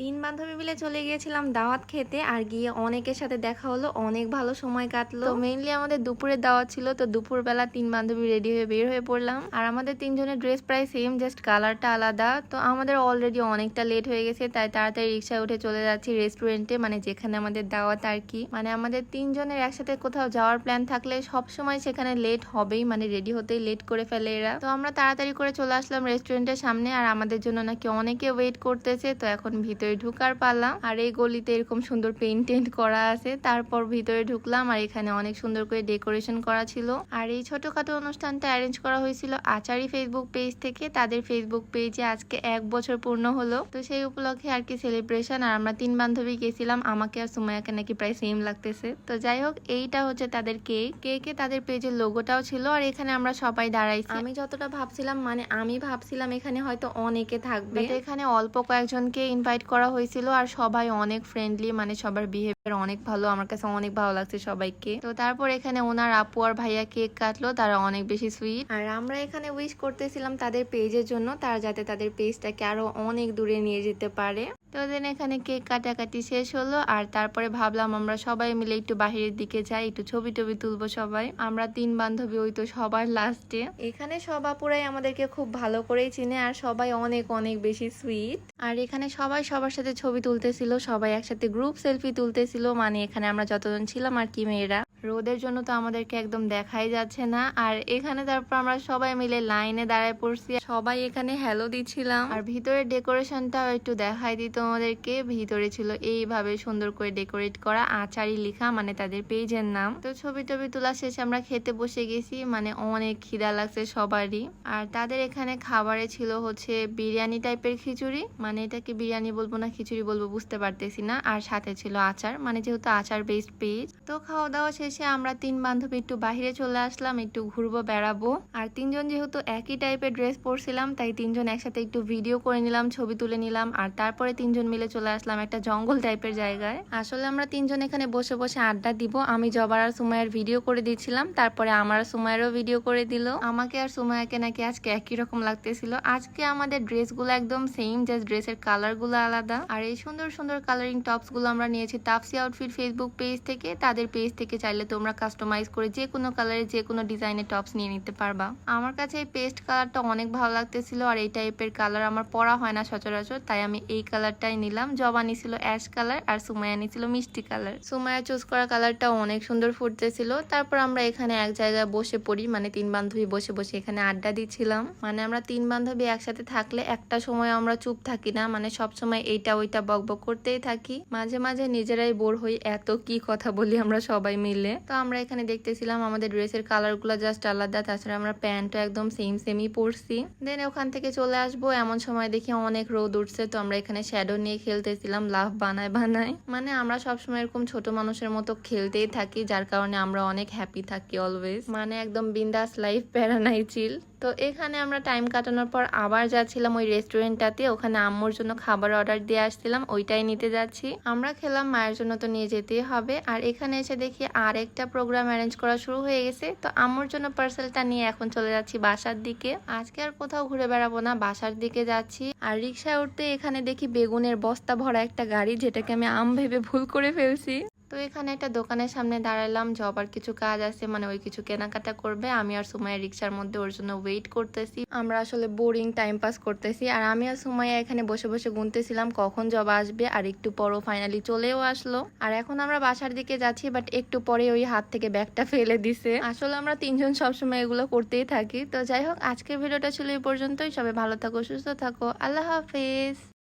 তিন বান্ধবী মিলে চলে গিয়েছিলাম দাওয়াত খেতে আর গিয়ে অনেকের সাথে দেখা হলো, অনেক ভালো সময় কাটলো। তো মেইনলি আমাদের দুপুরের দাওয়াত ছিল, তো দুপুরবেলা তিন বান্ধবী রেডি হয়ে বের হয়ে পড়লাম। আর আমাদের তিনজনের ড্রেস প্রায় সেম জাস্ট কালারটা আলাদা। তো আমাদের অলরেডি অনেকটা লেট হয়ে গেছে, তাই তাড়াতাড়ি রিক্সায় উঠে চলে যাচ্ছি রেস্টুরেন্টে মানে যেখানে আমাদের দাওয়াত আর কি। মানে আমাদের তিনজনের একসাথে কোথাও যাওয়ার প্ল্যান থাকলে সব সময় সেখানে লেট হবেই মানে রেডি হতেই লেট করে ফেলে এরা। তো আমরা তাড়াতাড়ি করে চলে আসলাম রেস্টুরেন্টের সামনে, আর আমাদের জন্য নাকি অনেকে ওয়েট করতেছে, তো এখন ভিতরে ঢুকার পালাম আর এই গলিতে এরকম সুন্দর পেইন্ট টেন্ট করা আছে। তারপর ভিতরে ঢুকলাম আর এখানে অনেক সুন্দর করে ডেকোরেশন করা ছিল। আর এই ছোটখাটো অনুষ্ঠানটা অ্যারেঞ্জ করা হয়েছিল আচারি ফেসবুক পেজ থেকে। তাদের ফেসবুক পেজে আজকে এক বছর পূর্ণ হলো। তো সেই উপলক্ষে আর কি সেলিব্রেশন আর আমরা তিন বান্ধবী গেছিলাম। আমাকে আর সুমায়াকে নাকি প্রায় সেম লাগতেছে। তো যাই হোক এইটা হচ্ছে তাদের কেক কেকে তাদের পেজের লোগোটাও ছিল। আর এখানে আমরা সবাই দাঁড়াইছি। আমি যতটা ভাবছিলাম মানে আমি ভাবছিলাম এখানে হয়তো অনেকে থাকবে। এখানে অল্প কয়েকজনকে ইনভাইট করা হয়েছিল আর সবাই অনেক ফ্রেন্ডলি মানে সবার বিহেভিয়ার অনেক ভালো। আমার কাছে অনেক ভালো লাগছে সবাইকে। তো তারপর এখানে ওনার আপু আর ভাইয়া কেক কাটলো, তারা অনেক বেশি সুইট আর আমরা এখানে উইশ করতেছিলাম তাদের পেজের জন্য, তারা যাতে তাদের পেজটাকে আরও অনেক দূরে নিয়ে যেতে পারে। তো দেন এখানে কেক কাটাকাটি শেষ হলো। আর তারপরে ভাবলাম আমরা সবাই মিলে একটু বাহিরের দিকে যাই একটু ছবি টবি তুলবো সবাই। আমরা তিন বান্ধবী ওই তো সবার লাস্টে এখানে সব আপুরাই আমাদেরকে খুব ভালো করেই চিনে আর সবাই অনেক অনেক বেশি সুইট আর এখানে সবাই সবার সাথে ছবি তুলতেছিল সবাই একসাথে গ্রুপ সেলফি তুলতেছিল। মানে এখানে আমরা যতজন ছিলাম আর কি মেয়েরা। রোদের জন্য তো আমাদেরকে একদম দেখাই যাচ্ছে না। আর এখানে তারপর আমরা সবাই মিলে লাইনে দাঁড়ায় পড়ছি। সবাই এখানে হ্যালো দিচ্ছিলাম। আর ভিতরের ডেকোরেশনটাও একটু দেখাই দিত আমাদেরকে ভিতরে ছিল এইভাবে সুন্দর করে ডেকোরেট করা আচারি লেখা মানে তাদের পেজের নাম। তো ছবি টবি তোলা শেষে আমরা খেতে বসে গেছি মানে অনেক খিদা লাগছে সবারই। আর তাদের এখানে খাবারে ছিল হচ্ছে বিরিয়ানি টাইপের খিচুড়ি। মানে এটাকে বিরিয়ানি বলব না খিচুড়ি বলব বুঝতে পারতেছি না। আর সাথে ছিল আচার মানে যেহেতু আচার বেসড পেজ তো খাওয়া দাওয়া আমরা তিন বান্ধবী একটু বাহিরে চলে আসলাম, একটু ঘুরবো, বেড়াবো। আর তিনজন যেহেতু একই টাইপের ড্রেস পরছিলাম, তাই তিনজন একসাথে একটু ভিডিও করে নিলাম, ছবি তুলে নিলাম, আর তারপরে তিনজন মিলে চলে আসলাম একটা জঙ্গল টাইপের জায়গায়। আসলে আমরা তিনজন এখানে বসে বসে আড্ডা দিব। আমি জবার আর সুমায়ের ভিডিও করে দিচ্ছিলাম তারপরে আমার সুমায়েরও ভিডিও করে দিল। আমাকে আর সুমায়াকে নাকি আজকে একই রকম লাগতেছিল। আজকে আমাদের ড্রেসগুলো একদম সেম জাস্ট ড্রেসের কালারগুলো আলাদা। আর এই সুন্দর সুন্দর কালারিং টপসগুলো আমরা নিয়েছি, তাপসি আউটফিট ফেসবুক পেজ থেকে, তাদের পেজ থেকে চাইলে তোমরা কাস্টমাইজ করে যে কোনো কালারের যে কোনো ডিজাইনের টপস নিয়ে নিতে পারবা। আমার কাছে এই পেস্ট কালারটা অনেক ভালো লাগতেছিল আর এই টাইপের কালার আমার পরা হয় না সচরাচর, তাই আমি এই কালারটাই নিলাম। জবানি ছিল অ্যাশ কালার আর সুমায়া নিছিল মিষ্টি কালার সুমায়া চুজ করা কালারটা অনেক সুন্দর ফুটতেছিল। তারপর আমরা এখানে এক জায়গায় বসে পড়ি মানে তিন বান্ধবী বসে বসে এখানে আড্ডা দিচ্ছিলাম। মানে আমরা তিন বান্ধবী একসাথে থাকলে একটা সময় আমরা চুপ থাকি না মানে সব সময় এইটা ওইটা বকবক করতেই থাকি। মাঝে মাঝে নিজেরাই বোর হই, এত কি কথা বলি আমরা সবাই মিলে। তো আমরা এখানে দেখতেছিলাম আমাদের ড্রেসের কালারগুলো জাস্ট আলাদা, তাছাড়া আমরা প্যান্টও একদম সেম সেমই পরছি। দেন ওখান থেকে চলে আসব, এমন সময় দেখি অনেক রোদ উঠছে, তো আমরা এখানে শ্যাডো নিয়ে খেলতেছিলাম লাভ বানায় বানায়। মানে আমরা সবসময় এরকম ছোট মানুষের মতো খেলতেই থাকি, যার কারণে আমরা অনেক হ্যাপি থাকি অলওয়েজ মানে একদম বিন্দাস লাইফ প্যারা নাই চিল তো এখানে আমরা টাইম কাটানোর পর আবার যাচ্ছিলাম ওই রেস্টুরেন্টটাতে ওখানে আম্মুর জন্য খাবার অর্ডার দিয়ে আসছিলাম, ওইটাই নিতে যাচ্ছি। আমরা খেলাম, মায়ের জন্য তো নিয়ে যেতেই হবে। আর এখানে এসে দেখি আর একটা প্রোগ্রাম অ্যারেঞ্জ করা শুরু হয়ে গেছে। তো আম্মুর জন্য পার্সেলটা নিয়ে এখন চলে যাচ্ছি বাসার দিকে। আজকে আর কোথাও ঘুরে বেড়াবো না, বাসার দিকে যাচ্ছি। আর রিক্সায় উঠতে এখানে দেখি বেগুনের বস্তা ভরা একটা গাড়ি, যেটাকে আমি আম ভেবে ভুল করে ফেলছি। তো এখানে একটা দোকানের সামনে দাঁড়ালাম জবার কিছু কাজ আছে মানে ওই কিছু কেনাকাটা করবে। আমি আর সুমাইয়া রিক্সার মধ্যে ওর জন্য ওয়েট করতেছি। আমরা আসলে বোরিং টাইম পাস করতেছি। আর আমি আর সুমাইয়া এখানে বসে বসে গুনতেছিলাম, কখন জবা আসবে আর একটু পরও ফাইনালি চলেও আসলো। আর এখন আমরা বাসার দিকে যাচ্ছি বাট একটু পরে ওই হাত থেকে ব্যাগটা ফেলে দিছে। আসলে আমরা তিনজন সবসময় এগুলো করতেই থাকি। তো যাই হোক, আজকের ভিডিওটা ছিল এই পর্যন্তই। সবাই ভালো থাকো, সুস্থ থাকো। আল্লাহ হাফেজ।